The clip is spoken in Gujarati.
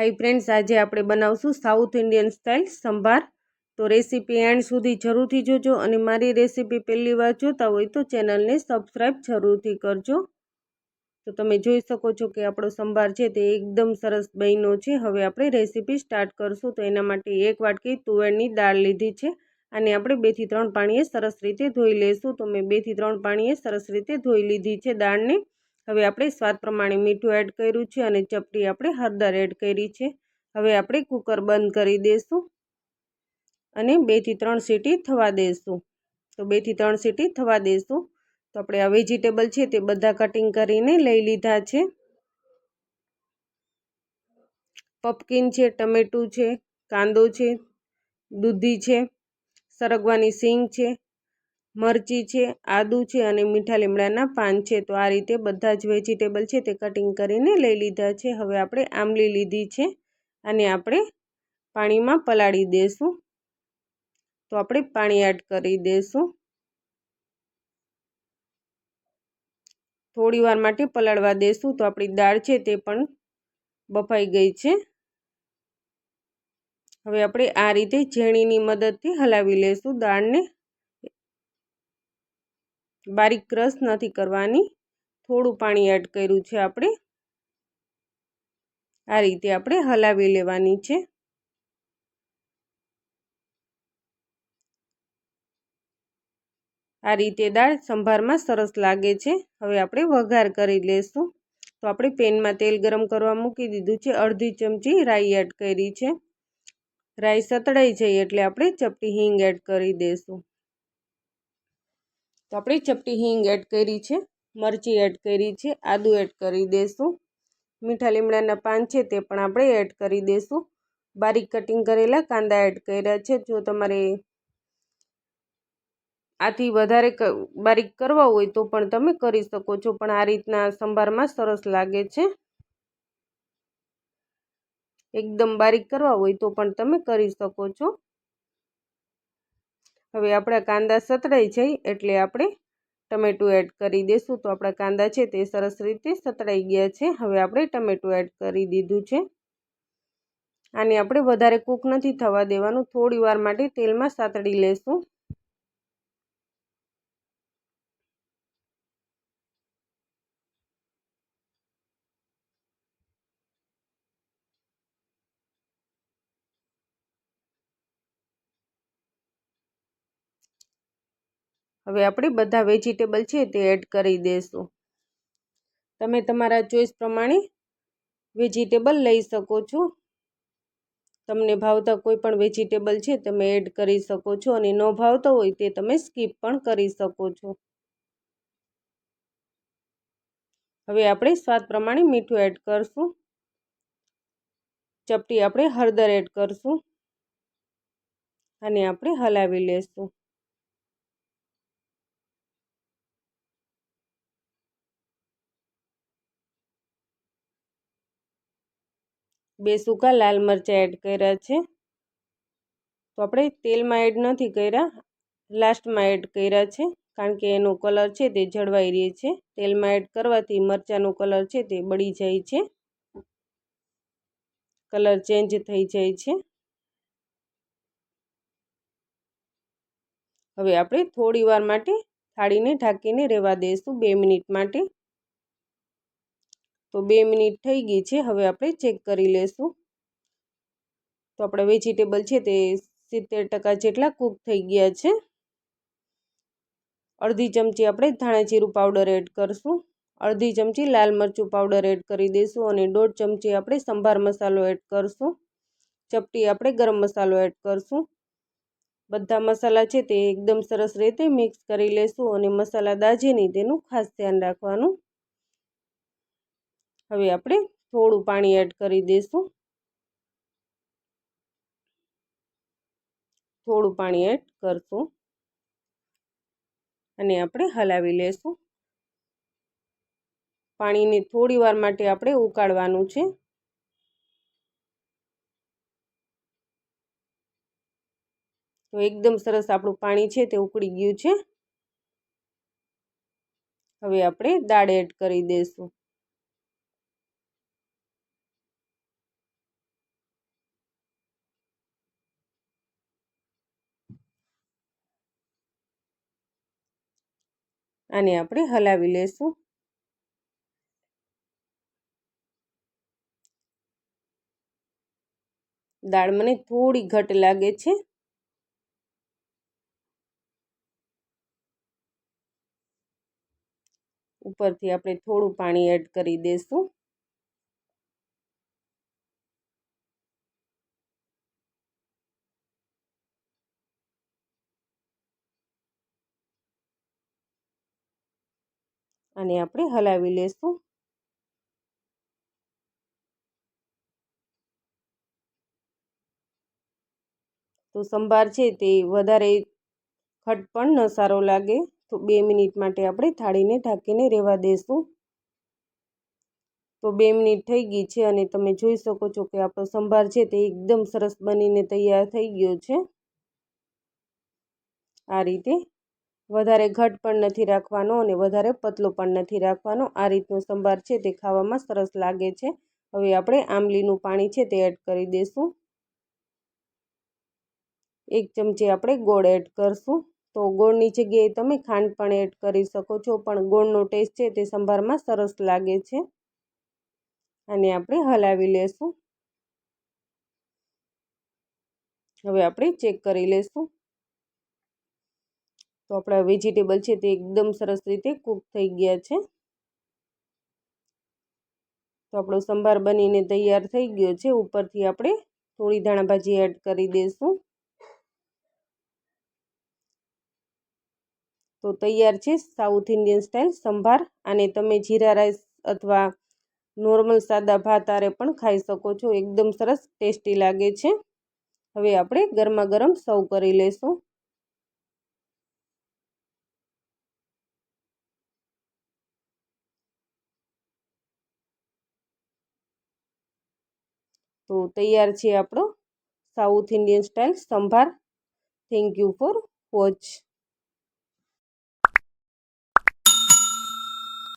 હાઈ ફ્રેન્ડ્સ, આજે આપણે બનાવશું સાઉથ ઇન્ડિયન સ્ટાઇલ સંભાર. તો રેસીપી એન્ડ સુધી જરૂરથી જોજો અને મારી રેસીપી પહેલી વાર જોતા હોય તો ચેનલને સબસ્ક્રાઈબ જરૂરથી કરજો. તો તમે જોઈ શકો છો કે આપણો સંભાર છે તે એકદમ સરસ બન્યો છે. હવે આપણે રેસીપી સ્ટાર્ટ કરશું. તો એના માટે એક વાટકી તુવેરની દાળ લીધી છે અને આપણે બેથી ત્રણ પાણીએ સરસ રીતે ધોઈ લઈશું તો મેં બેથી ત્રણ પાણીએ સરસ રીતે ધોઈ લીધી છે દાળને. હવે આપણે સ્વાદ પ્રમાણે મીઠું એડ કર્યું છે અને ચપટી આપણે હળદર એડ કરી છે. હવે આપણે કુકર બંધ કરી દઈશું અને બેથી ત્રણ સીટી થવા દઈશું તો બેથી ત્રણ સીટી થવા દઈશું તો આપણે આ વેજીટેબલ છે તે બધા કટિંગ કરીને લઈ લીધા છે. પપકીન છે ટમેટું છે, કાંદો છે, દૂધી છે, સરગવાની સિંગ છે મરચી છે, આદું છે અને મીઠા લીમડાના પાન છે. તો આ રીતે બધા જ વેજીટેબલ છે તે કટિંગ કરીને લઈ લીધા છે. હવે આપણે આંબલી લીધી છે અને આપણે પાણીમાં પલાળી દઈશું તો આપણે પાણી એડ કરી દઈશું થોડી વાર માટે પલાળવા દઈશું તો આપણી દાળ છે તે પણ બફાઈ ગઈ છે. હવે આપણે આ રીતે ઝેણીની મદદથી હલાવી લઈશું દાળને. બારીક ક્રશ નથી કરવાની. થોડું પાણી એડ કર્યું છે આપણે. આ રીતે આપણે હલાવી લેવાની છે. આ રીતે દાળ સંભારમાં સરસ લાગે છે. હવે આપણે વઘાર કરી લઈશું તો આપણે પેનમાં તેલ ગરમ કરવા મૂકી દીધું છે. અડધી ચમચી રાઈ એડ કરી છે. રાઈ સતળાઈ જાય એટલે આપણે ચપટી હિંગ એડ કરી દઈશું તો આપણે ચપટી હિંગ એડ કરી છે, મરચી એડ કરી છે, આદું એડ કરી દઈશું મીઠા લીમડાના પાન છે તે પણ આપણે એડ કરી દઈશું બારીક કટિંગ કરેલા કાંદા એડ કર્યા છે. જો તમારે આથી વધારે બારીક કરવા હોય તો પણ તમે કરી શકો છો, પણ આ રીતના સંભારમાં સરસ લાગે છે. એકદમ બારીક કરવા હોય તો પણ તમે કરી શકો છો. હવે આપણા કાંદા સતળાઈ જાય એટલે આપણે ટમેટું એડ કરી દઈશું તો આપણા કાંદા છે તે સરસ રીતે સતળાઈ ગયા છે. હવે આપણે ટમેટું એડ કરી દીધું છે. આને આપણે વધારે કૂક નથી થવા દેવાનું. થોડી વાર માટે તેલમાં સાતળી લેશું. હવે આપણે બધા વેજીટેબલ છે તે એડ કરી દઈશું તમે તમારા ચોઈસ પ્રમાણે વેજીટેબલ લઈ શકો છો. તમને ભાવતા કોઈ પણ વેજીટેબલ છે તમે એડ કરી શકો છો અને ન ભાવતા હોય તે તમે સ્કીપ પણ કરી શકો છો. હવે આપણે સ્વાદ પ્રમાણે મીઠું એડ કરશું. ચપટી આપણે હળદર એડ કરશું. અને આપણે હલાવી લેશું. બે સૂકા લાલ મરચાં એડ કર્યા છે. તો આપણે તેલમાં એડ નથી કર્યા, લાસ્ટમાં એડ કર્યા છે, કારણ કે એનો કલર છે તે જળવાઈ રહે છે. તેલમાં એડ કરવાથી મરચાંનો કલર છે તે બળી જાય છે. કલર ચેન્જ થઈ જાય છે. હવે આપણે થોડી માટે થાળીને ઢાંકીને રહેવા દઈશું, બે મિનિટ માટે. તો બે મિનિટ થઈ ગઈ છે, હવે આપણે ચેક કરી લઈશું તો આપણા વેજીટેબલ છે તે સિત્તેર ટકા જેટલા કૂક થઈ ગયા છે. અડધી ચમચી આપણે ધાણા જીરું પાવડર એડ કરશું. અડધી ચમચી લાલ મરચું પાવડર એડ કરી દઈશું અને દોઢ ચમચી આપણે સંભાર મસાલો એડ કરશું. ચપટી આપણે ગરમ મસાલો એડ કરશું. બધા મસાલા છે તે એકદમ સરસ રીતે મિક્સ કરી લેશું અને મસાલા દાજે નહીં તેનું ખાસ ધ્યાન રાખવાનું. હવે આપણે થોડું પાણી એડ કરી દઈશું. થોડું પાણી એડ કરશું. અને આપણે હલાવી લેશું. પાણીને થોડી વાર માટે આપણે ઉકાળવાનું છે. તો એકદમ સરસ આપણું પાણી છે તે ઉકળી ગયું છે. હવે આપણે દાળ એડ કરી દઈશું. આને આપણે હલાવી લેશું. દાળ મને થોડી ઘટ લાગે છે. ઉપરથી આપણે થોડું પાણી એડ કરી દઈશું અને આપણે હલાવી લેશું. તો સંભાર છે તે વધારે ખટ પણ ન સારો લાગે, તો બે મિનિટ માટે આપણે થાળીને ઢાંકીને રહેવા દઈશું તો બે મિનિટ થઈ ગઈ છે અને તમે જોઈ શકો છો કે આપણો સંભાર છે તે એકદમ સરસ બનીને તૈયાર થઈ ગયો છે. આ રીતે વધારે ઘટ પણ નથી રાખવાનો અને વધારે પતલો પણ નથી રાખવાનો. આ રીતનો સંભાર છે તે ખાવામાં સરસ લાગે છે. હવે આપણે આંબલીનું પાણી છે તે એડ કરી દઈશું એક ચમચી આપણે ગોળ એડ કરશું. તો ગોળની જગ્યાએ તમે ખાંડ પણ એડ કરી શકો છો, પણ ગોળનો ટેસ્ટ છે તે સંભારમાં સરસ લાગે છે. અને આપણે હલાવી લેશું. હવે આપણે ચેક કરી લેશું. તો આપણા વેજીટેબલ છે તે એકદમ સરસ રીતે કૂક થઈ ગયા છે. તો આપણો સંભાર બનીને તૈયાર થઈ ગયો છે. ઉપરથી આપણે થોડી ધાણા ભાજી એડ કરી દઈશું તો તૈયાર છે સાઉથ ઇન્ડિયન સ્ટાઇલ સંભાર. અને તમે જીરા રાઈસ અથવા નોર્મલ સાદા ભાત આરે પણ ખાઈ શકો છો. એકદમ સરસ ટેસ્ટી લાગે છે. હવે આપણે ગરમા ગરમ સર્વ કરી લઈશું તો તૈયાર છે આપણો south Indian style sambar. Thank you for watch